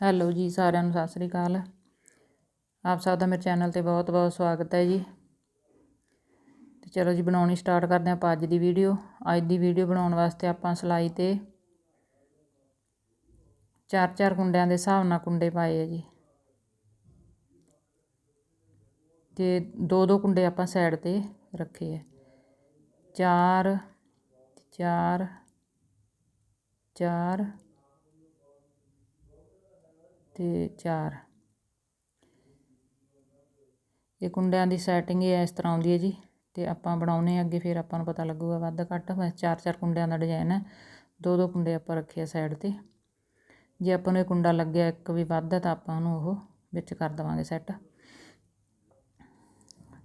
Hello ਜੀ, ਸਾਰਿਆਂ ਨੂੰ ਸਤਿ ਸ੍ਰੀ ਅਕਾਲ। ਆਪ ਸਭ ਦਾ ਮੇਰੇ ਚੈਨਲ ਤੇ ਬਹੁਤ ਬਹੁਤ ਸਵਾਗਤ ਹੈ ਜੀ। ਤੇ ਚਲੋ ਜੀ, ਬਣਾਉਣੀ ਸਟਾਰਟ ਕਰਦੇ ਆਪਾਂ ਅੱਜ ਦੀ ਵੀਡੀਓ। ਅੱਜ ਦੀ ਵੀਡੀਓ ਬਣਾਉਣ ਵਾਸਤੇ ਆਪਾਂ ਸਲਾਈ ਤੇ ਚਾਰ ਚਾਰ ਕੁੰਡਿਆਂ ਦੇ ਹਿਸਾਬ ਨਾਲ ਕੁੰਡੇ ਪਾਏ ਆ ਜੀ। ਤੇ ਦੋ ਦੋ ਕੁੰਡੇ ਆਪਾਂ ਸਾਈਡ ਤੇ ਰੱਖੇ ਆ। ਚਾਰ ਚਾਰ ਚਾਰ ਤੇ ਚਾਰ। ਇਹ ਕੁੰਡਿਆਂ ਦੀ ਸੈਟਿੰਗ ਇਹ ਇਸ ਤਰ੍ਹਾਂ ਆਉਂਦੀ ਹੈ ਜੀ, ਤੇ ਆਪਾਂ ਬਣਾਉਨੇ ਅੱਗੇ ਫਿਰ ਆਪਾਂ ਨੂੰ ਪਤਾ ਲੱਗੂਗਾ ਵੱਧ ਘੱਟ। ਚਾਰ ਚਾਰ ਕੁੰਡਿਆਂ ਦਾ ਡਿਜ਼ਾਈਨ ਹੈ, ਦੋ ਦੋ ਕੁੰਡੇ ਆਪਾਂ ਰੱਖੇ ਆ ਸਾਈਡ ਤੇ। ਜੇ ਆਪਾਂ ਨੂੰ ਇਹ ਕੁੰਡਾ ਲੱਗਿਆ ਇੱਕ ਵੀ ਵੱਧ ਹੈ ਤਾਂ ਆਪਾਂ ਉਹਨੂੰ ਉਹ ਵਿੱਚ ਕਰ ਦਵਾਂਗੇ ਸੈੱਟ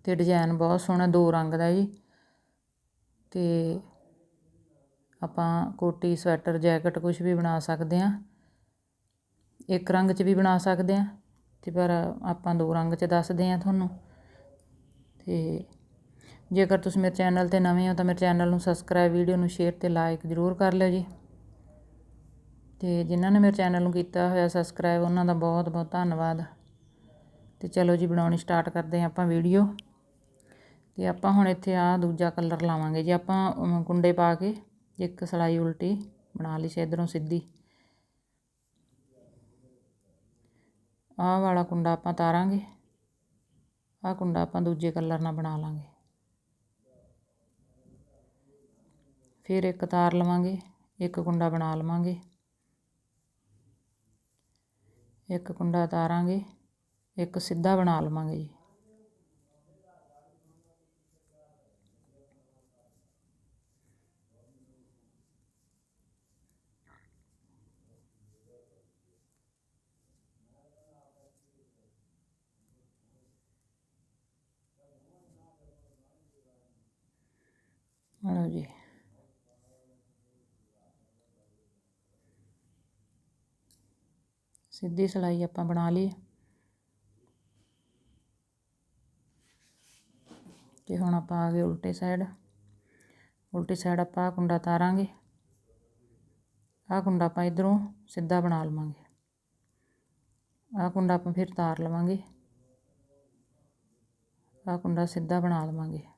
ਤੇ ਡਿਜ਼ਾਈਨ ਬਹੁਤ ਸੋਹਣਾ, ਦੋ ਰੰਗ ਦਾ ਜੀ। ਤੇ ਆਪਾਂ ਕੋਟੀ, ਸਵੈਟਰ, ਜੈਕਟ ਕੁਝ ਵੀ ਬਣਾ ਸਕਦੇ ਆ ਇੱਕ ਰੰਗ 'ਚ ਵੀ ਬਣਾ ਸਕਦੇ ਹਾਂ ਅਤੇ ਪਰ ਆਪਾਂ ਦੋ ਰੰਗ 'ਚ ਦੱਸਦੇ ਹਾਂ ਤੁਹਾਨੂੰ। ਅਤੇ ਜੇਕਰ ਤੁਸੀਂ ਮੇਰੇ ਚੈਨਲ ਤੇ ਨਵੇਂ ਹੋ ਤਾਂ ਮੇਰੇ ਚੈਨਲ ਨੂੰ ਸਬਸਕ੍ਰਾਈਬ ਵੀਡੀਓ ਨੂੰ ਸ਼ੇਅਰ ਅਤੇ ਲਾਈਕ ਜ਼ਰੂਰ ਕਰ ਲਿਓ ਜੀ। ਅਤੇ ਜਿਨ੍ਹਾਂ ਨੇ ਮੇਰੇ ਚੈਨਲ ਨੂੰ ਕੀਤਾ ਹੋਇਆ ਸਬਸਕ੍ਰਾਈਬ ਉਹਨਾਂ ਦਾ ਬਹੁਤ ਬਹੁਤ ਧੰਨਵਾਦ। ਅਤੇ ਚਲੋ ਜੀ, ਬਣਾਉਣੀ ਸਟਾਰਟ ਕਰਦੇ ਹਾਂ ਆਪਾਂ ਵੀਡੀਓ ਅਤੇ ਆਪਾਂ ਹੁਣ ਇੱਥੇ ਆ ਦੂਜਾ ਕਲਰ ਲਾਵਾਂਗੇ ਜੇ। ਆਪਾਂ ਕੁੰਡੇ ਪਾ ਕੇ ਇੱਕ ਸਲਾਈ ਉਲਟੀ ਬਣਾ ਲਈ ਸੀ, ਇਧਰੋਂ ਸਿੱਧੀ। ਆਹ ਵਾਲਾ ਕੁੰਡਾ ਆਪਾਂ ਤਾਰਾਂਗੇ। ਆਹ ਕੁੰਡਾ ਆਪਾਂ ਦੂਜੇ ਕਲਰ ਨਾਲ ਬਣਾ ਲਾਂਗੇ। ਫਿਰ ਇੱਕ ਤਾਰ ਲਵਾਂਗੇ, ਇੱਕ ਕੁੰਡਾ ਬਣਾ ਲਵਾਂਗੇ। ਇੱਕ ਕੁੰਡਾ ਤਾਰਾਂਗੇ, ਇੱਕ ਸਿੱਧਾ ਬਣਾ ਲਵਾਂਗੇ ਜੀ। ਲਓ ਜੀ ਸਿੱਧੀ ਸਲਾਈ ਆਪਾਂ ਬਣਾ ਲਈ। ਤੇ ਹੁਣ ਆਪਾਂ ਆ ਗਏ ਉਲਟੇ ਸਾਈਡ ਉਲਟੀ ਸਾਈਡ ਆਪਾਂ ਕੁੰਡਾ ਤਾਰਾਂਗੇ। ਆਹ ਕੁੰਡਾ ਆਪਾਂ ਇਧਰੋਂ ਸਿੱਧਾ ਬਣਾ ਲਵਾਂਗੇ। ਆਹ ਕੁੰਡਾ ਆਪਾਂ ਫਿਰ ਤਾਰ ਲਵਾਂਗੇ। ਆਹ ਕੁੰਡਾ ਸਿੱਧਾ ਬਣਾ ਲਵਾਂਗੇ।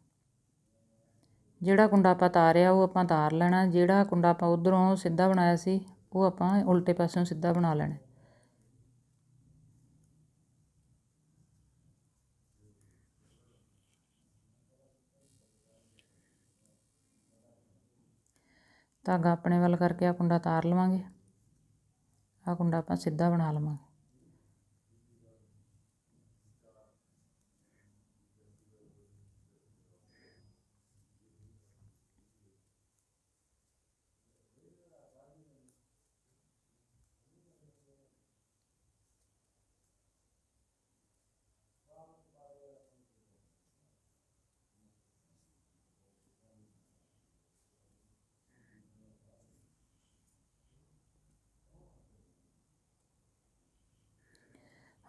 ਜਿਹੜਾ ਕੁੰਡਾ ਆਪਾਂ ਤਾਰਿਆ, ਉਹ ਆਪਾਂ ਤਾਰ ਲੈਣਾ। ਜਿਹੜਾ ਕੁੰਡਾ ਆਪਾਂ ਉਧਰੋਂ ਸਿੱਧਾ ਬਣਾਇਆ ਸੀ, ਉਹ ਆਪਾਂ ਉਲਟੇ ਪਾਸਿਓਂ ਸਿੱਧਾ ਬਣਾ ਲੈਣਾ। ਧਾਗਾ ਆਪਣੇ ਵੱਲ ਕਰਕੇ ਆ ਕੁੰਡਾ ਤਾਰ ਲਵਾਂਗੇ। ਆ ਕੁੰਡਾ ਆਪਾਂ ਸਿੱਧਾ ਬਣਾ ਲਵਾਂਗੇ।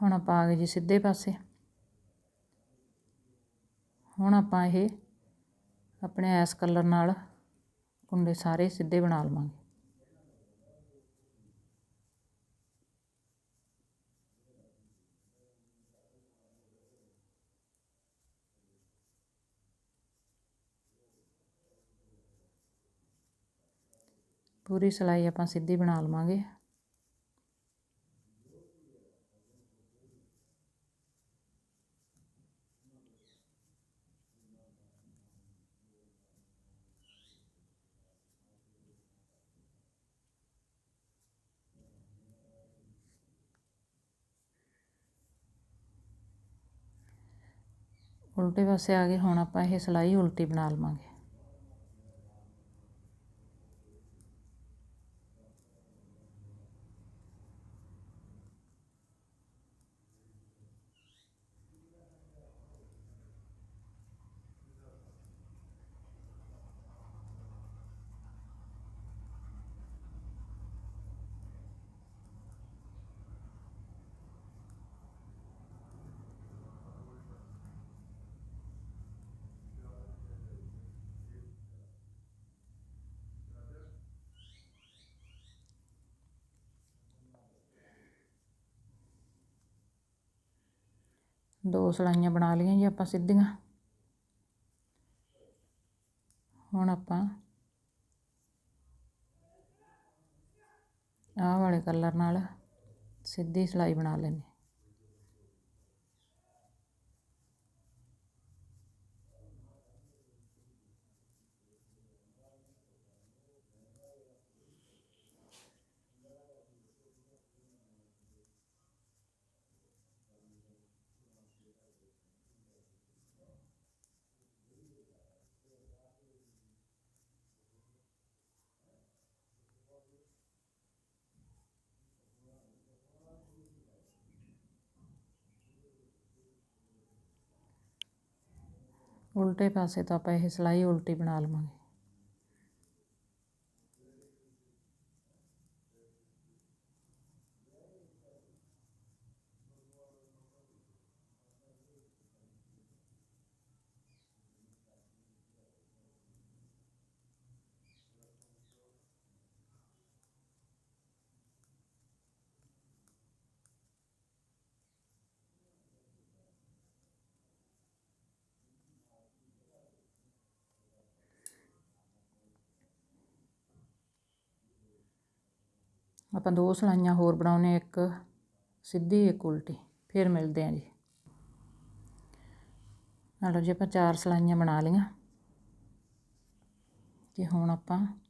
ਹੁਣ ਆਪਾਂ ਆ ਗਏ ਜੀ ਸਿੱਧੇ ਪਾਸੇ। ਹੁਣ ਆਪਾਂ ਇਹ ਆਪਣੇ ਐਸ ਕਲਰ ਨਾਲ ਕੁੰਡੇ ਸਾਰੇ ਸਿੱਧੇ ਬਣਾ ਲਵਾਂਗੇ। ਪੂਰੀ ਸਲਾਈ ਆਪਾਂ ਸਿੱਧੀ ਬਣਾ ਲਵਾਂਗੇ। ਉਲਟੇ ਪਾਸੇ ਆ ਗਏ ਹੁਣ ਆਪਾਂ ਇਹ ਸਿਲਾਈ ਉਲਟੀ ਬਣਾ ਲਵਾਂਗੇ। ਦੋ ਸਲਾਈਆਂ ਬਣਾ ਲਈਆਂ ਜੀ ਆਪਾਂ ਸਿੱਧੀਆਂ। ਹੁਣ ਆਪਾਂ ਆਹ ਵਾਲੇ ਕਲਰ ਨਾਲ ਸਿੱਧੀ ਸਲਾਈ ਬਣਾ ਲੈਣੀ ਉਲਟੇ ਪਾਸੇ ਤੋਂ ਆਪਾਂ ਇਹ ਸਿਲਾਈ ਉਲਟੀ ਬਣਾ ਲਵਾਂਗੇ। ਆਪਾਂ ਦੋ ਸਲਾਈਆਂ ਹੋਰ ਬਣਾਉਣੇ ਇੱਕ ਸਿੱਧੀ, ਇੱਕ ਉਲਟੀ, ਫਿਰ ਮਿਲਦੇ ਆਂ ਜੀ। ਨਾਲੋਂ ਜੀ, ਆਪਾਂ ਚਾਰ ਸਲਾਈਆਂ ਬਣਾ ਲਈਆਂ। ਤੇ ਹੁਣ ਆਪਾਂ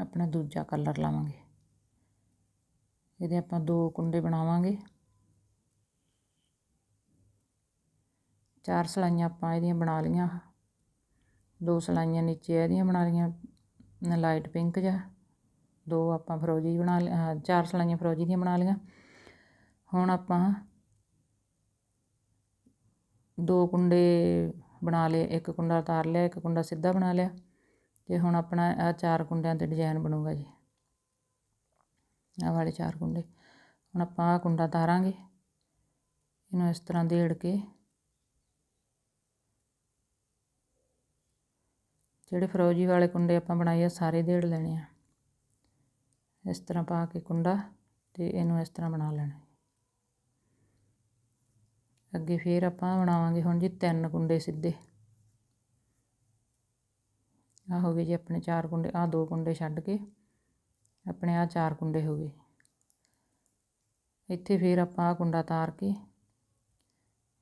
ਆਪਣਾ ਦੂਜਾ ਕਲਰ ਲਾਵਾਂਗੇ। ਇਹਦੇ ਆਪਾਂ ਦੋ ਕੁੰਡੇ ਬਣਾਵਾਂਗੇ। ਚਾਰ ਸਲਾਈਆਂ ਆਪਾਂ ਇਹਦੀਆਂ ਬਣਾ ਲਈਆਂ। ਦੋ ਸਲਾਈਆਂ ਨੀਚੇ ਇਹਦੀਆਂ ਬਣਾ ਲਈਆਂ, ਲਾਈਟ ਪਿੰਕ ਜਿਹਾ। ਦੋ ਆਪਾਂ ਫਰੋਜੀ ਬਣਾ ਲਿਆ ਚਾਰ ਸਲਾਈਆਂ ਫਰੋਜੀ ਦੀਆਂ ਬਣਾ ਲਈਆਂ ਹੁਣ ਆਪਾਂ ਦੋ ਕੁੰਡੇ ਬਣਾ ਲਏ, ਇੱਕ ਕੁੰਡਾ ਉਤਾਰ ਲਿਆ, ਇੱਕ ਕੁੰਡਾ ਸਿੱਧਾ ਬਣਾ ਲਿਆ। ਤੇ ਹੁਣ ਆਪਣਾ ਆ ਚਾਰ ਕੁੰਡਿਆਂ ਤੇ ਡਿਜ਼ਾਈਨ ਬਣੂਗਾ ਜੀ। ਆਹ ਵਾਲੇ ਚਾਰ ਕੁੰਡੇ। ਹੁਣ ਆਪਾਂ ਆ ਕੁੰਡਾ ਤਾਰਾਂਗੇ ਇਹਨੂੰ ਇਸ ਤਰ੍ਹਾਂ ਦੇੜ ਕੇ ਜਿਹੜੇ ਫਰੋਜੀ ਵਾਲੇ ਕੁੰਡੇ ਆਪਾਂ ਬਣਾਏ ਆ, ਸਾਰੇ ਦੇੜ ਲੈਣੇ ਆ। ਇਸ ਤਰ੍ਹਾਂ ਪਾ ਕੇ ਕੁੰਡਾ ਤੇ ਇਹਨੂੰ ਇਸ ਤਰ੍ਹਾਂ ਬਣਾ ਲੈਣਾ ਅੱਗੇ ਫੇਰ ਆਪਾਂ ਬਣਾਵਾਂਗੇ ਹੁਣ ਜੀ ਤਿੰਨ ਕੁੰਡੇ ਸਿੱਧੇ। ਆ ਹੋ ਗਏ ਜੀ ਆਪਣੇ ਚਾਰ ਕੁੰਡੇ ਆ ਦੋ ਕੁੰਡੇ ਛੱਡ ਕੇ ਆਪਣੇ ਆ ਚਾਰ ਕੁੰਡੇ ਹੋ ਗਏ। ਇੱਥੇ ਫੇਰ ਆਪਾਂ ਆ ਕੁੰਡਾ ਤਾਰ ਕੇ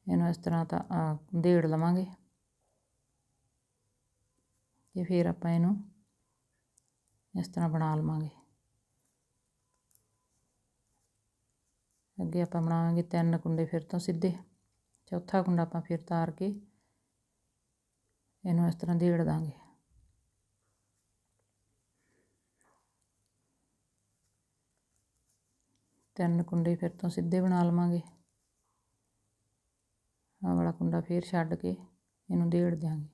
ਇਹਨੂੰ ਇਸ ਤਰ੍ਹਾਂ ਤਾਂ ਦੇੜ ਲਵਾਂਗੇ। ਤੇ ਫਿਰ ਆਪਾਂ ਇਹਨੂੰ ਇਸ ਤਰ੍ਹਾਂ ਬਣਾ ਲਵਾਂਗੇ। ਅੱਗੇ ਆਪਾਂ ਬਣਾਵਾਂਗੇ ਤਿੰਨ ਕੁੰਡੇ ਫਿਰ ਤੋਂ ਸਿੱਧੇ। ਚੌਥਾ ਕੁੰਡਾ ਆਪਾਂ ਫਿਰ ਤਾਰ ਕੇ ਇਹਨੂੰ ਇਸ ਤਰ੍ਹਾਂ ਦੇੜ ਦਾਂਗੇ। ਤਿੰਨ ਕੁੰਡੇ ਫਿਰ ਤੋਂ ਸਿੱਧੇ ਬਣਾ ਲਵਾਂਗੇ। ਆਹ ਵਾਲਾ ਕੁੰਡਾ ਫਿਰ ਛੱਡ ਕੇ ਇਹਨੂੰ ਦੇੜ ਦਿਆਂਗੇ।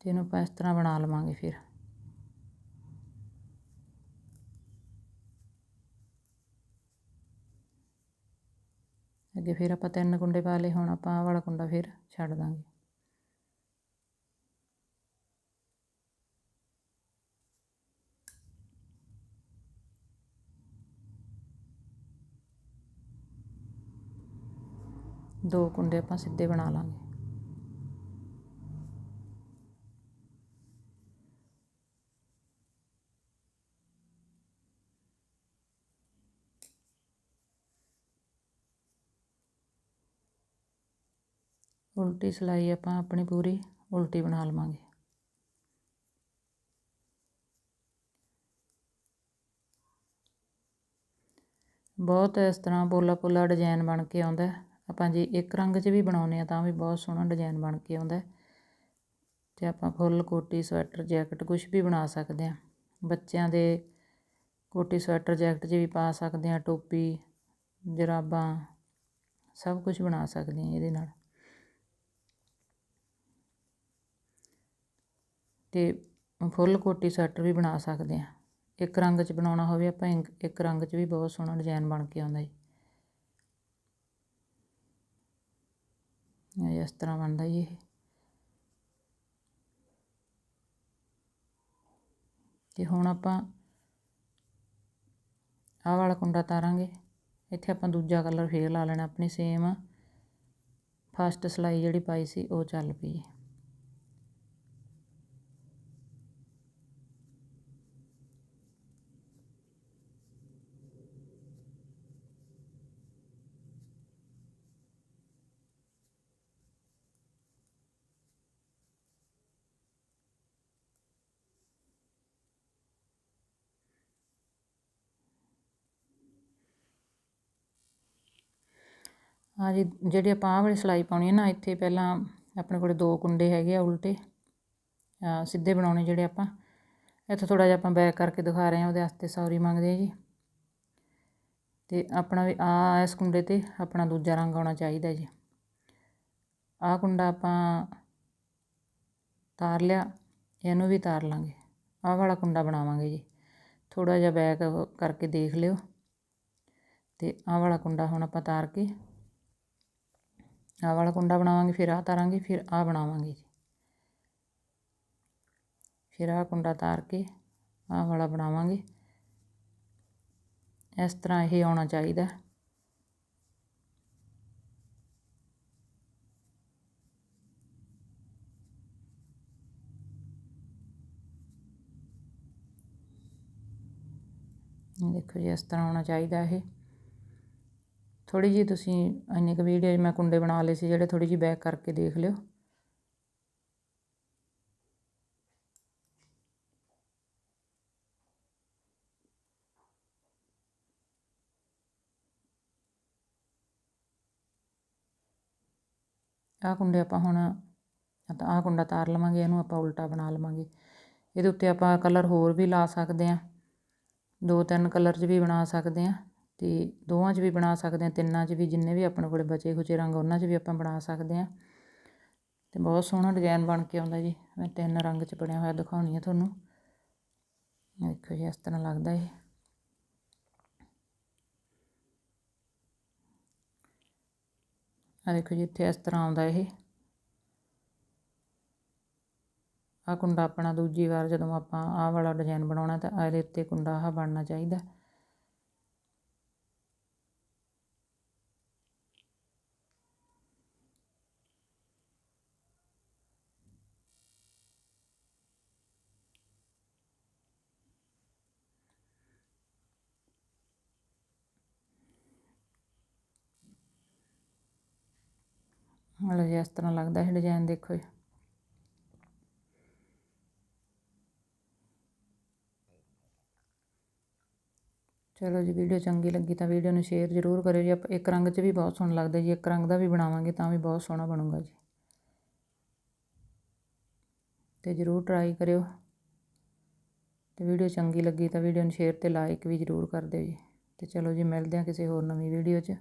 ਤੇ ਇਹਨੂੰ ਆਪਾਂ ਇਸ ਤਰ੍ਹਾਂ ਬਣਾ ਲਵਾਂਗੇ ਫਿਰ। ਅੱਗੇ ਫਿਰ ਆਪਾਂ ਤਿੰਨ ਕੁੰਡੇ ਪਾ ਲਏ, ਹੁਣ ਆਪਾਂ ਆਹ ਵਾਲਾ ਕੁੰਡਾ ਫਿਰ ਛੱਡ ਦਾਂਗੇ। ਦੋ ਕੁੰਡੇ ਆਪਾਂ ਸਿੱਧੇ ਬਣਾ ਲਾਂਗੇ। ਉਲਟੀ ਸਿਲਾਈ ਆਪਾਂ ਆਪਣੀ ਪੂਰੀ ਉਲਟੀ ਬਣਾ ਲਵਾਂਗੇ। ਬਹੁਤ ਇਸ ਤਰ੍ਹਾਂ ਪੋਲਾ ਪੋਲਾ ਡਿਜ਼ਾਈਨ ਬਣ ਕੇ ਆਉਂਦਾ ਆਪਾਂ ਜੇ ਇੱਕ ਰੰਗ 'ਚ ਵੀ ਬਣਾਉਨੇ ਆ ਤਾਂ ਵੀ ਬਹੁਤ ਸੋਹਣਾ ਡਿਜ਼ਾਈਨ ਬਣ ਕੇ ਆਉਂਦਾ ਤੇ ਆਪਾਂ ਫੁੱਲ ਕੋਟੀ, ਸਵੈਟਰ, ਜੈਕਟ ਕੁਝ ਵੀ ਬਣਾ ਸਕਦੇ ਆ ਬੱਚਿਆਂ ਦੇ ਕੋਟੀ, ਸਵੈਟਰ, ਜੈਕਟ 'ਚ ਵੀ ਪਾ ਸਕਦੇ ਆ ਟੋਪੀ, ਜਰਾਬਾਂ, ਸਭ ਕੁਝ ਬਣਾ ਸਕਦੇ ਆ ਇਹਦੇ ਨਾਲ। ਅਤੇ ਫੁੱਲ ਕੋਟੀ ਸਵੈਟਰ ਵੀ ਬਣਾ ਸਕਦੇ ਹਾਂ। ਇੱਕ ਰੰਗ 'ਚ ਬਣਾਉਣਾ ਹੋਵੇ ਆਪਾਂ, ਇੱਕ ਰੰਗ 'ਚ ਵੀ ਬਹੁਤ ਸੋਹਣਾ ਡਿਜ਼ਾਇਨ ਬਣ ਕੇ ਆਉਂਦਾ ਜੀ। ਇਸ ਤਰ੍ਹਾਂ ਬਣਦਾ ਜੀ ਇਹ। ਤੇ ਹੁਣ ਆਪਾਂ ਆਹ ਵਾਲਾ ਕੁੰਡਾ ਤਾਰਾਂਗੇ। ਇੱਥੇ ਆਪਾਂ ਦੂਜਾ ਕਲਰ ਫੇਰ ਲਾ ਲੈਣਾ, ਆਪਣੀ ਸੇਮ ਫਸਟ ਸਲਾਈ ਜਿਹੜੀ ਪਾਈ ਸੀ, ਉਹ ਚੱਲ ਪਈ ਹਾਂਜੀ, ਜਿਹੜੀ ਆਪਾਂ ਆਹ ਵਾਲੀ ਸਿਲਾਈ ਪਾਉਣੀ ਹੈ ਨਾ, ਇੱਥੇ ਪਹਿਲਾਂ ਆਪਣੇ ਕੋਲ ਦੋ ਕੁੰਡੇ ਹੈਗੇ ਆ ਉਲਟੇ ਸਿੱਧੇ ਬਣਾਉਣੇ ਜਿਹੜੇ ਆਪਾਂ। ਇੱਥੇ ਥੋੜਾ ਜਿਹਾ ਆਪਾਂ ਬੈਕ ਕਰਕੇ ਦਿਖਾ ਰਹੇ ਹਾਂ, ਉਹਦੇ ਵਾਸਤੇ ਸੌਰੀ ਮੰਗਦੇ ਆ ਜੀ। ਤੇ ਆਪਣਾ ਵੀ ਆ ਇਸ ਕੁੰਡੇ ਤੇ ਆਪਣਾ ਦੂਜਾ ਰੰਗ ਆਉਣਾ ਚਾਹੀਦਾ ਜੀ। ਆਹ ਕੁੰਡਾ ਆਪਾਂ ਤਾਰ ਲਿਆ, ਇਹਨੂੰ ਵੀ ਤਾਰ ਲਾਂਗੇ। ਆਹ ਵਾਲਾ ਕੁੰਡਾ ਬਣਾਵਾਂਗੇ ਜੀ। ਥੋੜਾ ਜਿਹਾ ਬੈਕ ਕਰਕੇ ਦੇਖ ਲਿਓ। ਤੇ ਆਹ ਵਾਲਾ ਕੁੰਡਾ ਹੁਣ ਆਪਾਂ ਤਾਰ ਕੇ ਆਹ ਵਾਲਾ ਕੁੰਡਾ ਬਣਾਵਾਂਗੇ, ਫਿਰ ਆਹ ਤਾਰਾਂਗੇ, ਫਿਰ ਆਹ ਬਣਾਵਾਂਗੇ ਜੀ। ਫਿਰ ਆਹ ਕੁੰਡਾ ਤਾਰ ਕੇ ਆਹ ਵਾਲਾ ਬਣਾਵਾਂਗੇ। ਇਸ ਤਰ੍ਹਾਂ ਇਹ ਆਉਣਾ ਚਾਹੀਦਾ। ਦੇਖੋ ਜੀ, ਇਸ ਤਰ੍ਹਾਂ ਆਉਣਾ ਚਾਹੀਦਾ ਇਹ। ਥੋੜ੍ਹੀ ਜਿਹੀ ਤੁਸੀਂ ਇੰਨੀ ਕੁ ਵੀਡੀਓ 'ਚ ਮੈਂ ਕੁੰਡੇ ਬਣਾ ਲਏ ਸੀ, ਜਿਹੜੇ ਥੋੜ੍ਹੀ ਜਿਹੀ ਬੈਕ ਕਰਕੇ ਦੇਖ ਲਿਓ। ਆਹ ਕੁੰਡੇ ਆਪਾਂ ਹੁਣ ਤਾਂ ਆਹ ਕੁੰਡਾ ਤਾਰ ਲਵਾਂਗੇ, ਇਹਨੂੰ ਆਪਾਂ ਉਲਟਾ ਬਣਾ ਲਵਾਂਗੇ। ਇਹਦੇ ਉੱਤੇ ਆਪਾਂ ਕਲਰ ਹੋਰ ਵੀ ਲਾ ਸਕਦੇ ਆ ਦੋ ਤਿੰਨ ਕਲਰ 'ਚ ਵੀ ਬਣਾ ਸਕਦੇ ਆ ਅਤੇ ਦੋਵਾਂ 'ਚ ਵੀ ਬਣਾ ਸਕਦੇ ਹਾਂ, ਤਿੰਨਾਂ 'ਚ ਵੀ ਜਿੰਨੇ ਵੀ ਆਪਣੇ ਕੋਲ ਬਚੇ ਖੁਚੇ ਰੰਗ, ਉਹਨਾਂ 'ਚ ਵੀ ਆਪਾਂ ਬਣਾ ਸਕਦੇ ਹਾਂ। ਅਤੇ ਬਹੁਤ ਸੋਹਣਾ ਡਿਜ਼ਾਇਨ ਬਣ ਕੇ ਆਉਂਦਾ ਜੀ। ਮੈਂ ਤਿੰਨ ਰੰਗ 'ਚ ਬਣਿਆ ਹੋਇਆ ਦਿਖਾਉਣੀ ਆ ਤੁਹਾਨੂੰ। ਦੇਖੋ ਜੀ, ਇਸ ਤਰ੍ਹਾਂ ਲੱਗਦਾ ਇਹ। ਆ ਦੇਖੋ ਜੀ, ਇੱਥੇ ਇਸ ਤਰ੍ਹਾਂ ਆਉਂਦਾ ਇਹ। ਆ ਕੁੰਡਾ ਆਪਣਾ ਦੂਜੀ ਵਾਰ ਜਦੋਂ ਆਪਾਂ ਆਹ ਵਾਲਾ ਡਿਜ਼ਾਈਨ ਬਣਾਉਣਾ ਤਾਂ ਇਹਦੇ ਉੱਤੇ ਕੁੰਡਾ ਆਹ ਬਣਨਾ ਚਾਹੀਦਾ। ਮਤਲਬ ਜਿਸ ਤਰ੍ਹਾਂ ਲੱਗਦਾ ਹੈ ਡਿਜ਼ਾਈਨ ਦੇਖੋ ਜੀ। ਚਲੋ ਜੀ ਵੀਡੀਓ ਚੰਗੀ ਲੱਗੀ ਤਾਂ ਵੀਡੀਓ ਨੂੰ ਸ਼ੇਅਰ ਜ਼ਰੂਰ ਕਰਿਓ ਜੀ। ਆਪਾਂ ਇੱਕ ਰੰਗ 'ਚ ਵੀ ਬਹੁਤ ਸੋਹਣਾ ਲੱਗਦਾ ਜੀ। ਇੱਕ ਰੰਗ ਦਾ ਵੀ ਬਣਾਵਾਂਗੇ ਤਾਂ ਵੀ ਬਹੁਤ ਸੋਹਣਾ ਬਣੂਗਾ ਜੀ। ਤੇ ਜ਼ਰੂਰ ਟਰਾਈ ਕਰਿਓ। ਤੇ ਵੀਡੀਓ ਚੰਗੀ ਲੱਗੀ ਤਾਂ ਵੀਡੀਓ ਨੂੰ ਸ਼ੇਅਰ ਤੇ ਲਾਈਕ ਵੀ ਜ਼ਰੂਰ ਕਰ ਦਿਓ ਜੀ। ਤੇ ਚਲੋ ਜੀ, ਮਿਲਦੇ ਹਾਂ ਕਿਸੇ ਹੋਰ ਨਵੀਂ ਵੀਡੀਓ 'ਚ।